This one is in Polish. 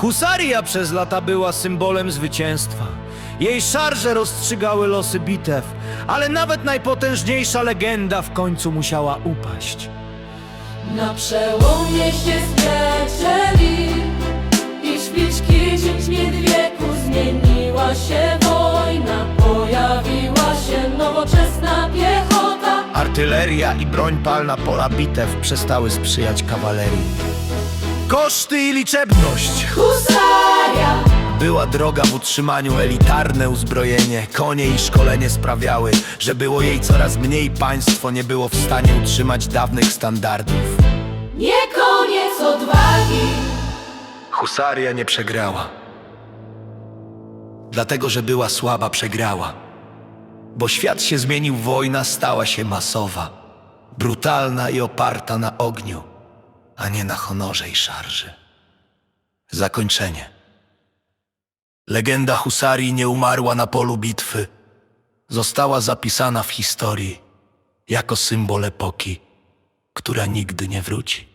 Husaria przez lata była symbolem zwycięstwa. Jej szarże rozstrzygały losy bitew, ale nawet najpotężniejsza legenda w końcu musiała upaść. Na przełomie się sprzeczeli I szpiczki dziesięć wieku Zmieniła się wojna Pojawiła się nowoczesna piechota Artyleria i broń palna pola bitew przestały sprzyjać kawalerii. Koszty i liczebność. Husaria. Była droga w utrzymaniu elitarne uzbrojenie, konie i szkolenie sprawiały, że było jej coraz mniej. Państwo nie było w stanie utrzymać dawnych standardów. Nie koniec odwagi. Husaria nie przegrała. Dlatego, że była słaba, przegrała. Bo świat się zmienił, wojna stała się masowa, brutalna i oparta na ogniu, a nie na honorze i szarży. Zakończenie. Legenda Husarii nie umarła na polu bitwy. Została zapisana w historii jako symbol epoki, która nigdy nie wróci.